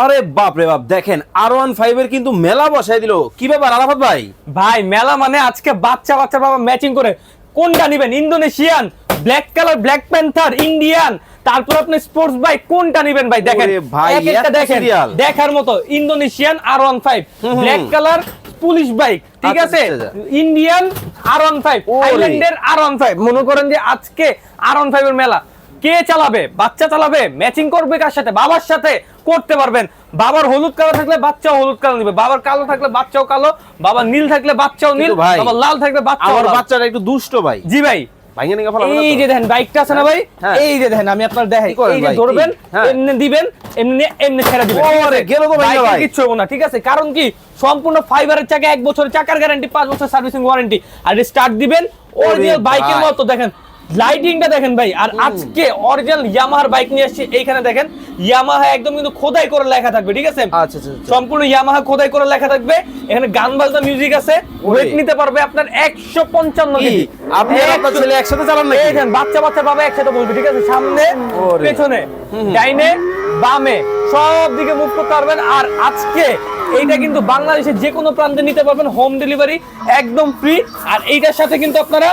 আরে বাপ রে বাপ দেখেন আর ওয়ান ফাইভ এর কিন্তু মেলা বসাই দিল। কি ব্যাপার আরাফাত ভাই? ভাই মেলা মানে আজকে বাচ্চা বাচ্চা বাবা ম্যাচিং করে। কোনটা নেবেন? Indonesian black colour black panther Indian তারপর আপনি স্পোর্টস বাইক কোনটা নেবেন ভাই? দেখেন ভাই, দেখেন দেখার মতো Indonesian R one five black colour police bike ঠিক আচ্ছা, আছে? ইন্ডিয়ান আর ওয়ান ফাইভ ওরে। থাইল্যান্ডের আর ওয়ান ফাইভ মনে করেন যে আজকে আর ওয়ান ফাইভ এর মেলা। কে চালাবে? বাচ্চা চালাবে? ম্যাচিং করবে কার সাথে? বাবার সাথে করতে পারবেন। বাবার হলুদ কালো থাকলে বাচ্চাও হলুদ কালো নিবে। বাবার কালো থাকলে বাচ্চাও কালো বাবার নীল থাকলে বাচ্চাও নীল বাবার লাল থাকলে বাচ্চাও আমার বাচ্চাটা একটু দুষ্ট ভাই। জি ভাই। এই যে দেখেন বাইকটা আছে না ভাই? হ্যাঁ। এই যে দেখেন আমি আপনার দেখাই। এই যে ধরবেন হ্যাঁ। এমনি দিবেন এমনি এমনি ছেড়ে দিবেন। ওরে, আছে? তো ভাই, বাইকের ভাই। কিচ্ছু হব না ঠিক আছে? কারণ কি? সম্পূর্ণ ফাইবারের চাকা এক বছরের চাকার গ্যারান্টি পাঁচ বছর সার্ভিসিং ওয়ারেন্টি আর স্টার্ট দিবেন অরিজিনাল। বাইকের মতো দেখেন। লাইটিংটা দেখেন ভাই আর আজকে অরিজিনাল ইয়ামাহার বাইক নিয়ে আসছি এইখানে দেখেন ইয়ামাহা একদম কিন্তু খোদাই করে লেখা থাকবে ঠিক আছে? আচ্ছা আচ্ছা আচ্ছা। সম্পূর্ণ ইয়ামাহা খোদাই করে লেখা থাকবে। এখানে গান বাজনা মিউজিক আছে ওয়েট নিতে পারবে আপনার একশো পঞ্চান্ন কেজি। আপনি আপনার ছেলে একসাথে চালান দেখেন, বাচ্চা বাচ্চা বাবা একসাথে বলবে ঠিক আছে? সামনে পেছনে ডাইনে বামে সব দিকে মুভ করতে পারবেন। আর আজকে এইটা কিন্তু বাংলাদেশের যে কোনো প্রান্তে নিতে পারবেন হোম ডেলিভারি একদম ফ্রি আর এইটার সাথে কিন্তু আপনারা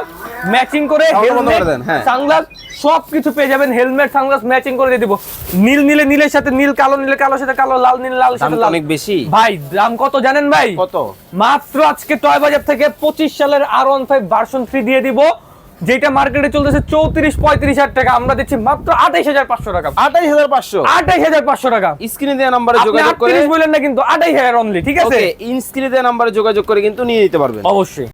ম্যাচিং করে হেলমেট। সানগ্লাস সব কিছু পেয়ে যাবেন হেলমেট সানগ্লাস ম্যাচিং করে দিয়ে দিব। নীল নীলে নীলের সাথে নীল কালো নীলে কালোর সাথে কালো লাল নীল লাল সাথে লাল। অনেক বেশি। ভাই দাম কত জানেন ভাই? কত? মাত্র আজকে টয় বাজার থেকে পঁচিশ সালের R one five version three দিয়ে দিব যেটা মার্কেটে চলতেছে চৌত্রিশ পঁয়ত্রিশ হাজার টাকা। আমরা দিচ্ছি মাত্র আঠাইশ হাজার পাঁচশো টাকা। আঠাইশ হাজার পাঁচশো? আঠাইশ হাজার পাঁচশো টাকা। স্ক্রিনে দেওয়া নাম্বারে যোগাযোগ করে বললেন না কিন্তু আঠাইশ হাজার অনলি ঠিক আছে? স্ক্রিনে দেওয়া নাম্বারে যোগাযোগ করে কিন্তু নিয়ে নিতে পারবেন। অবশ্যই।